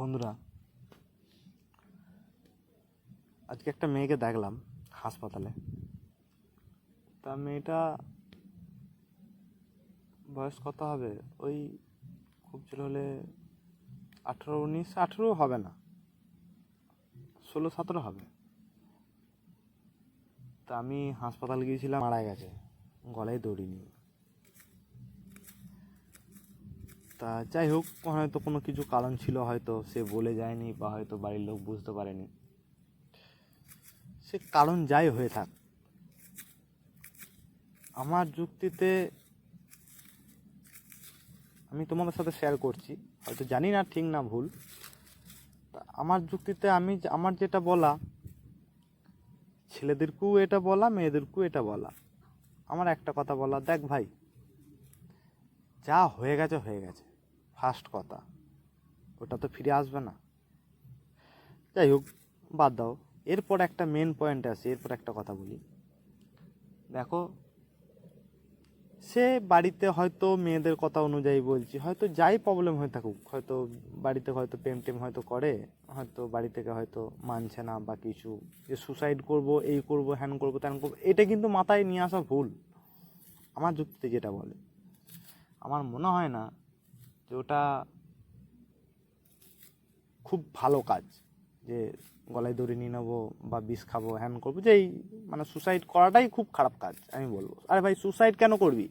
বন্ধুরা, আজকে একটা মেয়েকে দেখলাম হাসপাতালে। তা মেয়েটা বয়স কত হবে? ওই খুব জোর হলে আঠেরো, উনিশ, আঠেরো হবে না, ষোলো, সতেরো হবে। তা আমি হাসপাতাল গিয়েছিলাম, মারা গেছে, গলায় দড়ি নিয়ে। তা যাই হোক, হয়তো কোনো কিছু কারণ ছিল, হয়তো সে বলে যায়নি বা হয়তো বাড়ির লোক বুঝতে পারেনি। সে কারণ যাই হয়ে থাক। আমার যুক্তিতে আমি তোমাদের সাথে শেয়ার করছি, হয়তো জানি না ঠিক না ভুল। আমার যুক্তিতে আমি আমার যেটা বলা, ছেলেদেরকেও এটা বলা, মেয়েদেরকেও এটা বলা। আমার একটা কথা বলা, দেখ ভাই, যা হয়ে গেছে হয়ে গেছে। ফার্স্ট কথা। ওটা তো ফিরে আসবে না। যাই হোক, বাদ দাও। এরপর একটা মেন পয়েন্ট আছে, এরপর একটা কথা বলি। দেখো, সে বাড়িতে হয়তো মেয়েদের কথা অনুযায়ী বলছি, হয়তো যাই প্রবলেম হয়ে থাকুক, হয়তো বাড়িতে হয়তো প্রেম টেম হয়তো করে, হয়তো বাড়ি থেকে হয়তো মানছে না বা কিছু, যে সুসাইড করব, এই করব, হ্যান করব, ত্যান করব, এটা কিন্তু মাথায় নিয়ে আসা ভুল। আমার যুক্তিতে যেটা বলে। আমার মনে হয় না ওটা খুব ভালো কাজ, যে গলায় দড়ি নিয়ে নেব বা বিষ খাব, হ্যান করব, যে এই মানে সুসাইড করাটাই খুব খারাপ কাজ, আমি বলব। আরে ভাই সুসাইড কেন করবি?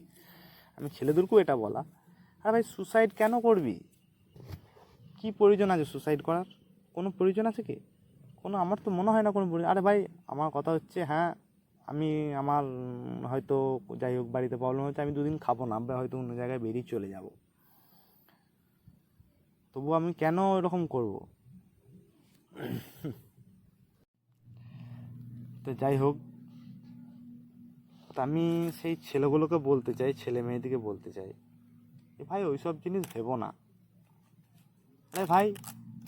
আমি ছেলেদেরকেও এটা বলা। আরে ভাই সুসাইড কেন করবি? কি প্রয়োজন আছে সুসাইড করার? কোনো প্রয়োজন আছে কি? কোনো, আমার তো মনে হয় না কোনো প্রয়োজন। আরে ভাই, আমার কথা হচ্ছে হ্যাঁ আমি আমার হয়তো যাই হোক, বাড়িতে প্রবলেম হচ্ছে, আমি দুদিন খাব না হয়তো অন্য জায়গায় বেরিয়ে চলে যাব। তবু আমি কেন এরকম করব? তো যাই হোক আমি সেই ছেলেগুলোকে বলতে চাই, ছেলে মেয়েদিকে বলতে চাই যে, ভাই, ওইসব জিনিস ভেবো না। আরে ভাই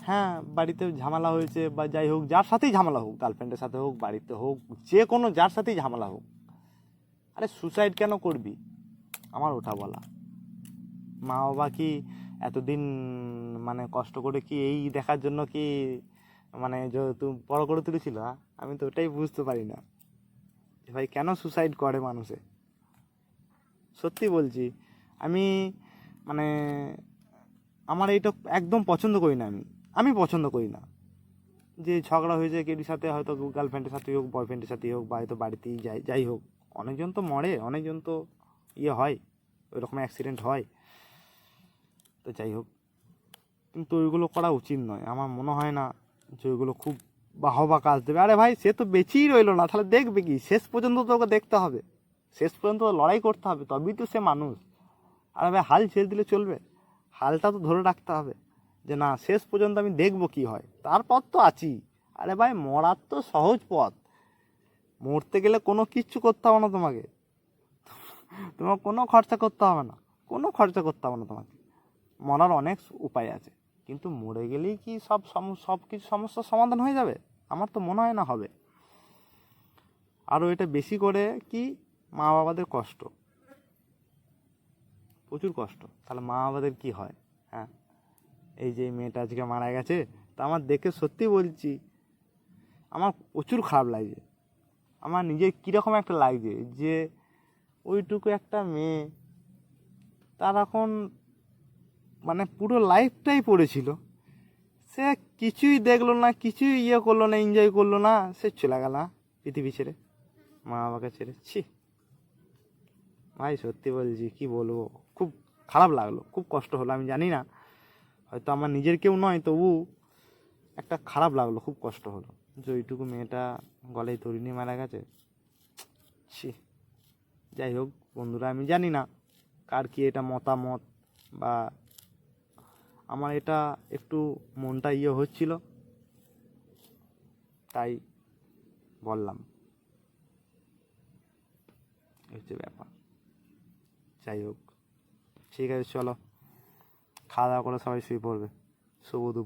হ্যাঁ বাড়িতে ঝামেলা হয়েছে বা যাই হোক, যার সাথেই ঝামেলা হোক গার্লফ্রেন্ডের সাথে হোক, বাড়িতে হোক, যে কোনো যার সাথেই ঝামেলা হোক, আরে সুসাইড কেন করবি? আমার ওটা বলা। মা বাবা কি এতদিন মানে কষ্ট করে কি এই দেখার জন্য কি মানে তুমি বড় করে তুলেছিল? আমি তো ওটাই বুঝতে পারি না। যে ভাই কেন সুসাইড করে মানুষে? সত্যি বলছি, আমি মানে আমার এইটা একদম পছন্দ করি না আমি। আমি পছন্দ করি না। যে ঝগড়া হয়েছে কেটির সাথে, হয়তো গার্লফ্রেন্ডের সাথে হোক বয়ফ্রেন্ডের সাথে হোক, বা হয়তো বাড়িতেই যাই যাই হোক, অনেকজন তো মরে, অনেকজন তো ইয়ে হয়, ওইরকম অ্যাক্সিডেন্ট হয়। তো যাই হোক। কিন্তু ওইগুলো করা উচিত নয়। আমার মনে হয় না যে ওইগুলো খুব বাহবা কাজ দেবে। আরে ভাই, সে তো বেঁচেই রইল না। তাহলে দেখবে কি? শেষ পর্যন্ত তো ওকে দেখতে হবে। শেষ পর্যন্ত লড়াই করতে হবে। তবেই তো সে মানুষ। আরে ভাই, হাল ছেড়ে দিলে চলবে। হালটা তো ধরে রাখতে হবে। যে না, শেষ পর্যন্ত আমি দেখব কি হয়। তারপর তো আছি আরে ভাই, মরার তো সহজ পথ। মরতে গেলে কোনো কিচ্ছু করতে হবে না তোমাকে। তোমার কোনো খরচা করতে হবে না। কোনো খরচা করতে হবে না তোমাকে। মরার অনেক উপায় আছে। কিন্তু মরে গেলেই কি সব সব কিছু সমস্যার সমাধান হয়ে যাবে? আমার তো মনে হয় না হবে। আরও এটা বেশি করে কি মা বাবাদের কষ্ট। প্রচুর কষ্ট। তাহলে মা বাবাদের কি হয়? হ্যাঁ? এই যে মেয়েটা আজকে মারা গেছে, তা আমার দেখে সত্যি বলছি, আমার প্রচুর খারাপ লাগছে। আমার নিজের কীরকম একটা লাগছে যে, ওইটুকু একটা মেয়ে, তার এখন মানে পুরো লাইফটাই পড়েছিল। সে কিছুই দেখল না, কিছুই ইয়ে করল না এনজয় করল না, সে চলে গেল পৃথিবী ছেড়ে। মা বাবাকে ছেড়ে। ছি। ভাই, সত্যি বলছি, কি বলব? খুব খারাপ লাগল, খুব কষ্ট হলো, আমি জানি না। হয়তো আমার নিজের কেউ নয়, তবু একটা খারাপ লাগল, খুব কষ্ট হলো। যে ওইটুকু মেয়েটা গলায় তরি নিয়ে মারা গেছে, ছি। যাই হোক, বন্ধুরা, আমি জানি না কার কি এটা মতামত বা আমার এটা একটু মনটা ইয়ে হচ্ছিল, তাই বললাম। হচ্ছে ব্যাপার। যাই হোক, ঠিক আছে, চলো। খাওয়া দাওয়া করে সবাই শুয়ে পড়বে। শুভ দুপুর।